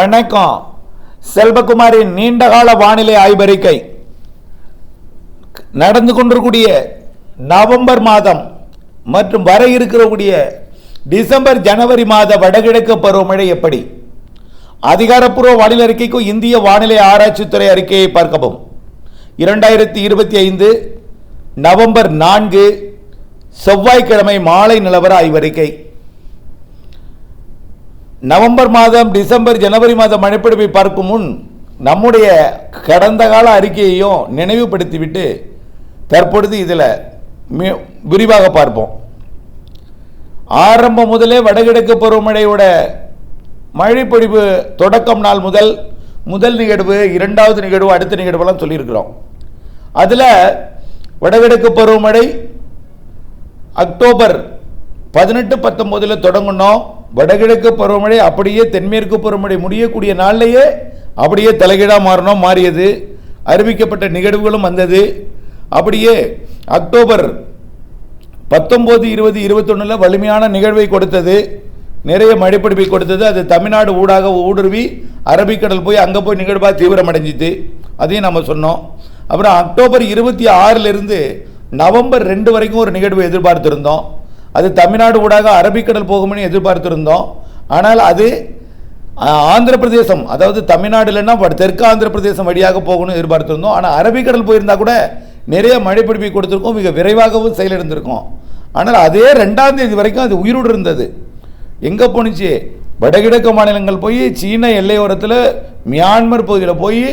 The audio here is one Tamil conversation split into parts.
வணக்கம். செல்வகுமாரின் நீண்டகால வானிலை ஆய்வறிக்கை. நடந்து கொண்டிருக்கூடிய நவம்பர் மாதம் மற்றும் வர இருக்கக்கூடிய டிசம்பர் ஜனவரி மாத வடகிழக்கு பருவமழை எப்படி? அதிகாரப்பூர்வ வானிலை அறிக்கைக்கும் இந்திய வானிலை ஆராய்ச்சித்துறை அறிக்கையை பார்க்கவும். இரண்டாயிரத்தி இருபத்தி ஐந்து நவம்பர் நான்கு செவ்வாய்க்கிழமை மாலை நிலவர ஆய்வறிக்கை. நவம்பர் மாதம் டிசம்பர் ஜனவரி மாத மழைப்பிடிப்பை பார்க்கும் முன் நம்முடைய கடந்த கால அறிக்கையையும் நினைவுபடுத்திவிட்டு தற்பொழுது இதில் மி- விரிவாக பார்ப்போம். ஆரம்பம் முதலே வடகிழக்கு பருவமழையோட மழைப்பொழிவு தொடக்கம் நாள் முதல் முதல் நிகழ்வு இரண்டாவது நிகழ்வு அடுத்த நிகழ்வுலாம் சொல்லியிருக்கிறோம். அதில் வடகிழக்கு பருவமழை அக்டோபர் பதினெட்டு பத்தொம்போதில் தொடங்கினோம். வடகிழக்கு பருவமழை அப்படியே தென்மேற்கு பருவமழை முடியக்கூடிய நாள்லேயே அப்படியே தலைகீழாக மாறணும் மாறியது. அறிவிக்கப்பட்ட நிகழ்வுகளும் வந்தது. அப்படியே அக்டோபர் பத்தொம்போது இருபது இருபத்தொன்னில் வலிமையான நிகழ்வை கொடுத்தது. நிறைய மழைப்பிடிப்பை கொடுத்தது. அது தமிழ்நாடு ஊடாக ஊடுருவி அரபிக்கடல் போய் அங்கே போய் நிகழ்வாக தீவிரமடைஞ்சிது. அதையும் நம்ம சொன்னோம். அப்புறம் அக்டோபர் இருபத்தி ஆறிலிருந்து நவம்பர் ரெண்டு வரைக்கும் ஒரு நிகழ்வு எதிர்பார்த்துருந்தோம். அது தமிழ்நாடு ஊடாக அரபிக்கடல் போகும்னு எதிர்பார்த்துருந்தோம். ஆனால் அது ஆந்திர பிரதேசம் அதாவது தமிழ்நாடு இல்லைன்னா தெற்கு ஆந்திர பிரதேசம் வழியாக போகணும்னு எதிர்பார்த்துருந்தோம். ஆனால் அரபிக்கடல் போயிருந்தா கூட நிறைய மழைப்பிடிப்பை கொடுத்துருக்கோம் மிக விரைவாகவும் செயலிழந்திருக்கோம். ஆனால் அதே ரெண்டாம் தேதி வரைக்கும் அது உயிரோடு இருந்தது. எங்கே போணுச்சு? வடகிழக்கு மாநிலங்கள் போய் சீன எல்லையோரத்தில் மியான்மர் பகுதியில் போய்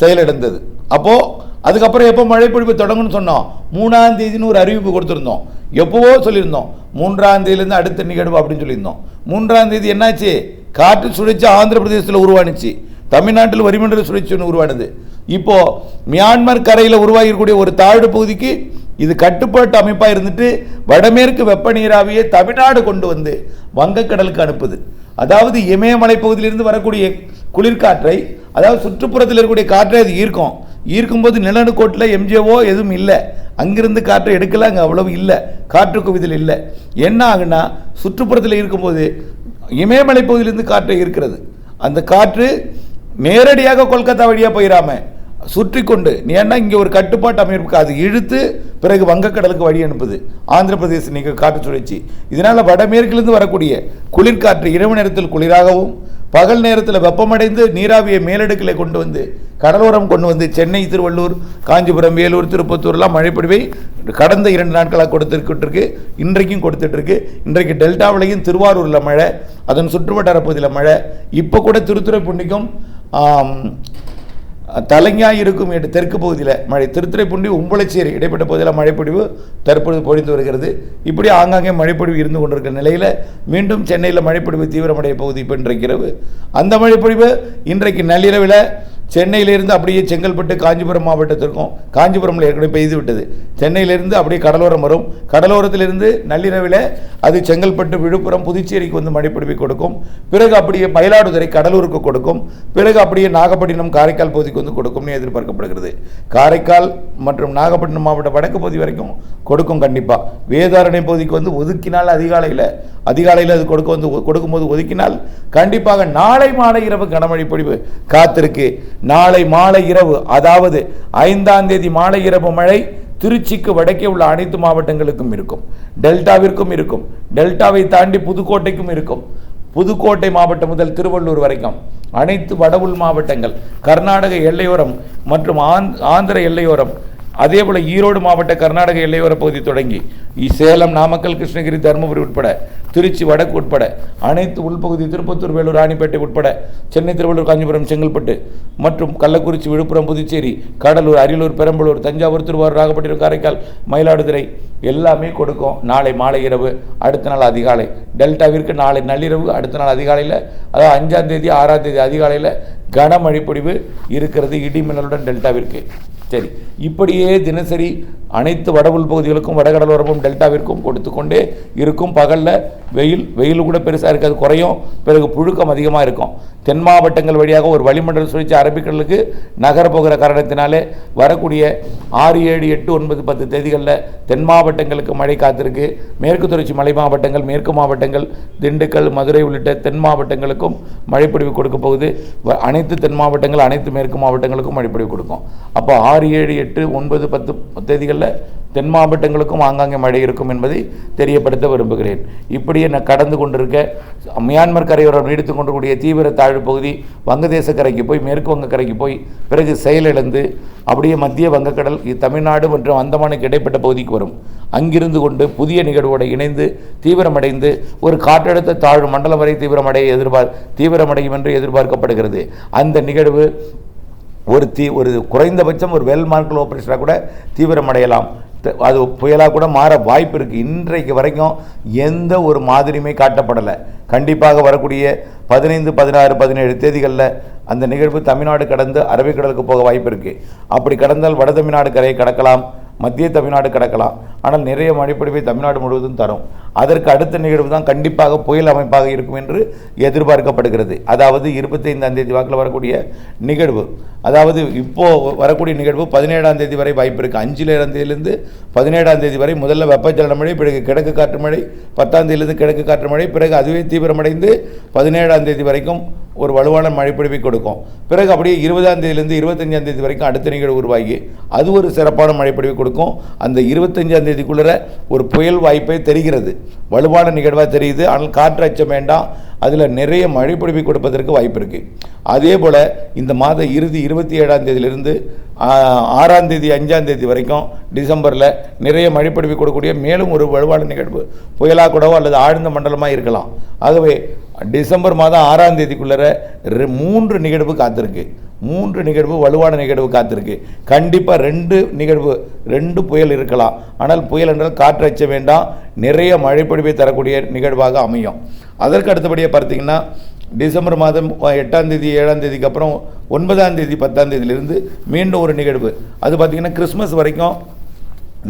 செயலிழந்தது. அப்போது அதுக்கப்புறம் எப்போ மழைப்பொழிவு தொடங்கும்னு சொன்னோம்? மூணாம் தேதின்னு ஒரு அறிவிப்பு கொடுத்துருந்தோம். எப்போவோ சொல்லியிருந்தோம். மூன்றாம் தேதியிலேருந்து அடுத்த நிகழ்வு அப்படின்னு சொல்லியிருந்தோம். மூன்றாம் தேதி என்னாச்சு? காற்று சுழற்சி ஆந்திர பிரதேசத்தில் உருவானுச்சு. தமிழ்நாட்டில் வரிமன்ற சுழற்சி ஒன்று உருவானது. இப்போது மியான்மர் கரையில் உருவாகியிருக்கக்கூடிய ஒரு தாழ்வு பகுதிக்கு இது கட்டுப்பாட்டு அமைப்பாக இருந்துட்டு வடமேற்கு வெப்ப நீராவியை தமிழ்நாடு கொண்டு வந்து வங்கக்கடலுக்கு அனுப்புது. அதாவது இமயமலை பகுதியிலிருந்து வரக்கூடிய குளிர்காற்றை அதாவது சுற்றுப்புறத்தில் இருக்கக்கூடிய காற்றை அது ஈர்க்கும். ஈர்க்கும்போது நிலநடுக்கோட்டில் எம்ஜிஓ எதுவும் இல்லை. அங்கிருந்து காற்றை எடுக்கல அங்கே அவ்வளவு இல்லை. காற்று குவிதல் இல்லை. என்ன ஆகுனா சுற்றுப்புறத்தில் இருக்கும்போது இமயமலை பகுதியிலிருந்து காற்றை இருக்கிறது. அந்த காற்று நேரடியாக கொல்கத்தா வழியாக போயிடாம சுற்றி கொண்டு நீ ஏன்னா இங்கே ஒரு கட்டுப்பாட்டு அமைப்புக்கு அது இழுத்து பிறகு வங்கக்கடலுக்கு வழி அனுப்புது. ஆந்திர பிரதேச நீங்கள் காற்று சுழற்சி. இதனால் வடமேற்கிலிருந்து வரக்கூடிய குளிர்காற்று இரவு நேரத்தில் குளிராகவும் பகல் நேரத்தில் வெப்பமடைந்து நீராவியை மேலடுக்கில் கொண்டு வந்து கடலோரம் கொண்டு வந்து சென்னை திருவள்ளூர் காஞ்சிபுரம் வேலூர் திருப்பத்தூர்லாம் மழைப்பொழிவை கடந்த இரண்டு நாட்களாக கொடுத்துருக்கிட்டு இன்றைக்கும் கொடுத்துட்ருக்கு இன்றைக்கு டெல்டாவிலையும் திருவாரூரில் மழை அதன் சுற்றுவட்டார பகுதியில் மழை. இப்போ கூட திருத்துறைப்பூண்டிக்கும் தலைஞாய் இருக்கும் என்று தெற்கு பகுதியில் மழை திருத்துறைப்பூண்டி உம்பளச்சேரி இடைப்பட்ட பகுதியில் மழைப்பொழிவு தற்பொழுது பொழிந்து வருகிறது. இப்படி ஆங்காங்கே மழைப்பொழிவு இருந்து கொண்டிருக்கிற நிலையில் மீண்டும் சென்னையில் மழைப்பொழிவு தீவிரமடைய பகுதி இப்போ இன்றைக்கு இரவு. அந்த மழைப்பொழிவு இன்றைக்கு நள்ளிரவில் சென்னையிலிருந்து அப்படியே செங்கல்பட்டு காஞ்சிபுரம் மாவட்டத்திற்கும் காஞ்சிபுரமில் ஏற்கனவே பெய்து விட்டது. சென்னையிலிருந்து அப்படியே கடலோரம் வரும். கடலோரத்திலிருந்து நள்ளிரவில் அது செங்கல்பட்டு விழுப்புரம் புதுச்சேரிக்கு வந்து மழைப்பிடிப்பை கொடுக்கும். பிறகு அப்படியே மயிலாடுதுறை கடலூருக்கு கொடுக்கும். பிறகு அப்படியே நாகப்பட்டினம் காரைக்கால் பகுதிக்கு வந்து கொடுக்கும்னு எதிர்பார்க்கப்படுகிறது. காரைக்கால் மற்றும் நாகப்பட்டினம் மாவட்ட வடக்கு பகுதி வரைக்கும் கொடுக்கும் கண்டிப்பாக வேதாரணை பகுதிக்கு வந்து ஒதுக்கினால் அதிகாலையில் அதிகாலையில் அது கொடுக்க வந்து ஒ- கொடுக்கும்போது ஒதுக்கினால் கண்டிப்பாக நாளை மாலை இரவு கனமழை பொழிவு காத்திருக்கு. நாளை மாலை இரவு அதாவது ஐந்தாம் தேதி மாலை இரவு மழை திருச்சிக்கு வடக்கே உள்ள அனைத்து மாவட்டங்களுக்கும் இருக்கும். டெல்டாவிற்கும் இருக்கும். டெல்டாவை தாண்டி புதுக்கோட்டைக்கும் இருக்கும். புதுக்கோட்டை மாவட்டம் முதல் திருவள்ளூர் வரைக்கும் அனைத்து வடவுள் மாவட்டங்கள் கர்நாடக எல்லையோரம் மற்றும் ஆந்- ஆந்திர எல்லையோரம் அதே போல் ஈரோடு மாவட்ட கர்நாடக எல்லையோர பகுதி தொடங்கி சேலம் நாமக்கல் கிருஷ்ணகிரி தருமபுரி உட்பட திருச்சி வடக்கு உட்பட அனைத்து உள்பகுதி திருப்பத்தூர் வேலூர் ராணிப்பேட்டை உட்பட சென்னை திருவள்ளூர் காஞ்சிபுரம் செங்கல்பட்டு மற்றும் கள்ளக்குறிச்சி விழுப்புரம் புதுச்சேரி கடலூர் அரியலூர் பெரம்பலூர் தஞ்சாவூர் திருவாரூர் நாகப்பட்டினம் காரைக்கால் மயிலாடுதுறை எல்லாமே கொடுக்கும். நாளை மாலை இரவு அடுத்த நாள் அதிகாலை. டெல்டாவிற்கு நாளை நள்ளிரவு அடுத்த நாள் அதிகாலையில் அதாவது அஞ்சாம் தேதி ஆறாம் தேதி அதிகாலையில் கனமழை பொழிவு இருக்கிறது இடிமின்னலுடன் டெல்டாவிற்கு. சரி இப்படியே தினசரி அனைத்து வடவுள் பகுதிகளுக்கும் வடகடலோரமும் டெல்டாவிற்கும் கொடுத்து கொண்டே இருக்கும். பகலில் வெயில் வெயில் கூட பெருசாக இருக்காது குறையும். பிறகு புழுக்கம் அதிகமாக இருக்கும். தென் மாவட்டங்கள் வழியாக ஒரு வளிமண்டல சுழற்சி அரபிக்கடலுக்கு நகர போகிற காரணத்தினாலே வரக்கூடிய ஆறு ஏழு எட்டு ஒன்பது பத்து தேதிகளில் தென் மாவட்டங்களுக்கு மழை காத்திருக்கு. மேற்கு தொடர்ச்சி மலை மாவட்டங்கள் மேற்கு மாவட்டங்கள் திண்டுக்கல் மதுரை உள்ளிட்ட தென் மாவட்டங்களுக்கும் மழைப்பொழிவு கொடுக்க போகுது. வ- அனைத்து தென் மாவட்டங்கள் அனைத்து மேற்கு மாவட்டங்களுக்கும் மழைப்பொழிவு கொடுக்கும். அப்போ ஆறு ஏழு எட்டு ஒன்பது பத்து தேதிகளில் தென் மாவட்டங்களுக்கும் ஆங்காங்கே மழை இருக்கும் என்பதை தெரியப்படுத்த விரும்புகிறேன். இப்படியே நான் கடந்து கொண்டிருக்க மியான்மர் கரையோரம் நீடித்து கொண்டிருக்கூடிய தீவிர தாழ்வு பகுதி வங்கதேச கரைக்கு போய் மேற்கு வங்க கரைக்கு போய் பிறகு செயலிழந்து அப்படியே மத்திய வங்கக்கடல் தமிழ்நாடு மற்றும் அந்தமானுக்கு இடைப்பட்ட பகுதிக்கு வரும். அங்கிருந்து கொண்டு புதிய நிகழ்வோடு இணைந்து தீவிரமடைந்து ஒரு காற்றழுத்த தாழ்வு மண்டலம் வரை தீவிரமடைய எதிர்பார் தீவிரமடையும் என்று எதிர்பார்க்கப்படுகிறது. அந்த நிகழ்வு ஒரு தீ ஒரு குறைந்தபட்சம் ஒரு வெல் மார்க்கல் ஆப்ரேஷனாக கூட தீவிரமடையலாம். அது புயலாக கூட மாற வாய்ப்பு இருக்குது இன்றைக்கு வரைக்கும் எந்த ஒரு மாதிரியுமே காட்டப்படலை. கண்டிப்பாக வரக்கூடிய பதினைந்து பதினாறு பதினேழு தேதிகளில் அந்த நிகழ்வு தமிழ்நாடு கடந்து அரபிக்கடலுக்கு போக வாய்ப்பு இருக்குது அப்படி கடந்தால் வட தமிழ்நாடு கரையை கடக்கலாம் மத்திய தமிழ்நாடு கடக்கலாம். ஆனால் நிறைய மழைப்பொழிவை தமிழ்நாடு முழுவதும் தரும். அதற்கு அடுத்த நிகழ்வு தான் கண்டிப்பாக புயல் அமைப்பாக இருக்கும் என்று எதிர்பார்க்கப்படுகிறது. அதாவது இருபத்தைந்தாம் தேதி வாக்கில் வரக்கூடிய நிகழ்வு. அதாவது இப்போது வரக்கூடிய நிகழ்வு பதினேழாம் தேதி வரை வாய்ப்பு இருக்குது அஞ்சில் தேதியிலிருந்து பதினேழாம் தேதி வரை முதல்ல வெப்பச்சலன மழை பிறகு கிழக்கு காற்று மழை பத்தாம் தேதியிலிருந்து கிழக்கு காற்று மழை பிறகு அதுவே தீவிரமடைந்து பதினேழாம் தேதி வரைக்கும் ஒரு வலுவான மழைப்பிடிப்பை கொடுக்கும். பிறகு அப்படியே இருபதாம் தேதியிலிருந்து இருபத்தஞ்சாம் தேதி வரைக்கும் அடுத்த நிகழ்வு உருவாகி அது ஒரு சிறப்பான மழைப்பொழிவை கொடுக்கும். அந்த இருபத்தஞ்சாம் தேதிக்குள்ளே ஒரு புயல் வாய்ப்பே தெரிகிறது. வலுவான நிகழ்வாக தெரியுது. ஆனால் காற்று அச்சம் வேண்டாம். அதில் நிறைய மழைப்பொழிவை கொடுப்பதற்கு வாய்ப்பு இருக்குது அதே போல் இந்த மாத இறுதி இருபத்தி ஏழாம் தேதியிலிருந்து ஆறாம் தேதி அஞ்சாம் தேதி வரைக்கும் டிசம்பரில் நிறைய மழைப்பொழிவை கொடுக்கக்கூடிய மேலும் ஒரு வலுவான நிகழ்வு. புயலாக கூடவோ அல்லது ஆழ்ந்த மண்டலமாக இருக்கலாம். ஆகவே டிசம்பர் மாதம் ஆறாம் தேதிக்குள்ளே மூன்று நிகழ்வு காத்திருக்கு. மூன்று நிகழ்வு வலுவான நிகழ்வு காத்திருக்கு. கண்டிப்பாக ரெண்டு நிகழ்வு ரெண்டு புயல் இருக்கலாம். ஆனால் புயல் என்றால் காற்று அச்ச வேண்டாம். நிறைய மழைப்பொழிவை தரக்கூடிய நிகழ்வாக அமையும். அதற்கு அடுத்தபடியாக பார்த்தீங்கன்னா டிசம்பர் மாதம் எட்டாம் தேதி ஏழாம் தேதிக்கு அப்புறம் ஒன்பதாம் தேதி பத்தாம் தேதியிலிருந்து மீண்டும் ஒரு நிகழ்வு. அது பார்த்திங்கன்னா கிறிஸ்மஸ் வரைக்கும்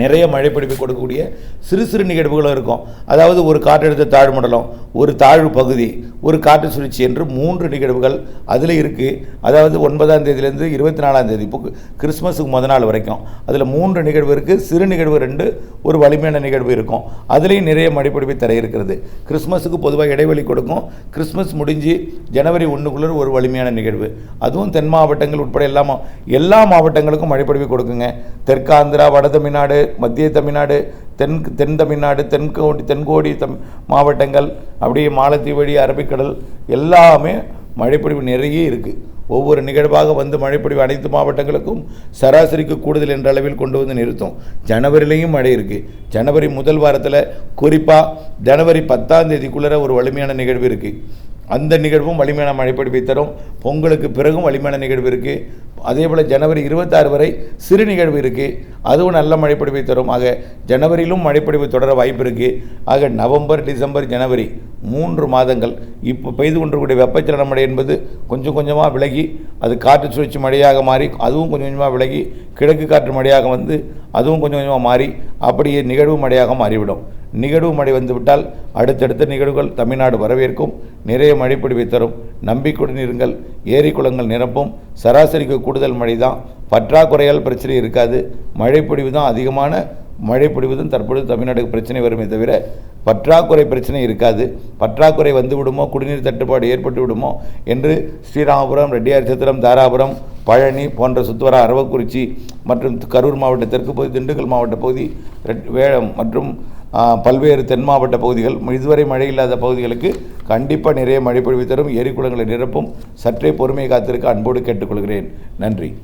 நிறைய மழைப்பிடிப்பு கொடுக்கக்கூடிய சிறு சிறு நிகழ்வுகளும் இருக்கும். அதாவது ஒரு காற்றழுத்த தாழ்வு மண்டலம் ஒரு தாழ்வு பகுதி ஒரு காற்று சுழற்சி என்று மூன்று நிகழ்வுகள் அதில் இருக்குது அதாவது ஒன்பதாம் தேதியிலேருந்து இருபத்தி நாலாம் தேதி இப்போ கிறிஸ்மஸுக்கு முத நாள் வரைக்கும். அதில் மூன்று நிகழ்வு இருக்குது சிறு நிகழ்வு ரெண்டு ஒரு வலிமையான நிகழ்வு இருக்கும். அதுலேயும் நிறைய மழைப்பிடிப்பு தர இருக்கிறது. கிறிஸ்மஸுக்கு பொதுவாக இடைவெளி கொடுக்கும். கிறிஸ்மஸ் முடிஞ்சு ஜனவரி ஒன்றுக்குள்ளே ஒரு வலிமையான நிகழ்வு. அதுவும் தென் மாவட்டங்கள் உட்பட எல்லா மா எல்லா மாவட்டங்களுக்கும் மழைப்பிடிப்பு கொடுக்குங்க. தெற்காந்திரா வட தமிழ்நாடு மத்திய தமிழ்நாடு தென் தென் தமிழ்நாடு தென்கோடி தென்கோடி தம் மாவட்டங்கள் அப்படியே மாலத்தீவு வழி அரபிக்கடல் எல்லாமே மழைப்பொழிவு நிறைய இருக்குது ஒவ்வொரு நிகழ்வாக வந்து மழைப்பொழிவு அனைத்து மாவட்டங்களுக்கும் சராசரிக்கு கூடுதல் என்ற அளவில் கொண்டு வந்து நிறுத்தும். ஜனவரிலையும் மழை இருக்குது ஜனவரி முதல் வாரத்தில் குறிப்பாக ஜனவரி பத்தாம் தேதிக்குள்ளே ஒரு வலிமையான நிகழ்வு இருக்குது அந்த நிகழ்வும் வலிமையான மழைப்பொழிவை தரும். பொங்கலுக்கு பிறகும் வலிமையான நிகழ்வு இருக்குது அதே போல் ஜனவரி இருபத்தாறு வரை சிறு நிகழ்வு இருக்குது அதுவும் நல்ல மழைப்பொழிவை தரும். ஆக ஜனவரியிலும் மழைப்படிவு தொடர வாய்ப்பு இருக்குது ஆக நவம்பர் டிசம்பர் ஜனவரி மூன்று மாதங்கள். இப்போ பெய்து கொண்டிருக்கூடிய வெப்பச்சலன மழை என்பது கொஞ்சம் கொஞ்சமாக விலகி அது காற்று சுழற்சி மழையாக மாறி அதுவும் கொஞ்சம் கொஞ்சமாக விலகி கிழக்கு காற்று மழையாக வந்து அதுவும் கொஞ்சம் கொஞ்சமாக மாறி அப்படியே நிகழ்வு மழையாக மாறிவிடும். நிகழ்வு மழை வந்துவிட்டால் அடுத்தடுத்த நிகழ்வுகள் தமிழ்நாடு வரவேற்கும். நிறைய மழைப்பொழிவை தரும். நம்பிக்கையுடன் இருங்கள். ஏரி குளங்கள் நிரப்பும். சராசரிக்கு கூடுதல் மழை தான். பற்றாக்குறையால் பிரச்சனை இருக்காது. மழைப்பொழிவு தான் அதிகமான மழைப்பொழிவு தான் தற்பொழுது தமிழ்நாட்டுக்கு பிரச்சனை வருமே தவிர பற்றாக்குறை பிரச்சனை இருக்காது. பற்றாக்குறை வந்து விடுமோ குடிநீர் தட்டுப்பாடு ஏற்பட்டு விடுமோ? என்று ஸ்ரீராமபுரம் ரெட்டியார் சத்திரம் தாராபுரம் பழனி போன்ற சுத்துவரா அரவக்குறிச்சி மற்றும் கரூர் மாவட்ட தெற்கு பகுதி திண்டுக்கல் மாவட்ட பகுதி ரெட்- வே- மற்றும் பல்வேறு தென் மாவட்ட பகுதிகள் இதுவரை மழை இல்லாத பகுதிகளுக்கு கண்டிப்பாக நிறைய மழை பொழிவு தரும். ஏரி குளங்களை நிரப்பும். சற்றே பொறுமை காத்திருக்க அன்போடு கேட்டுக்கொள்கிறேன். நன்றி.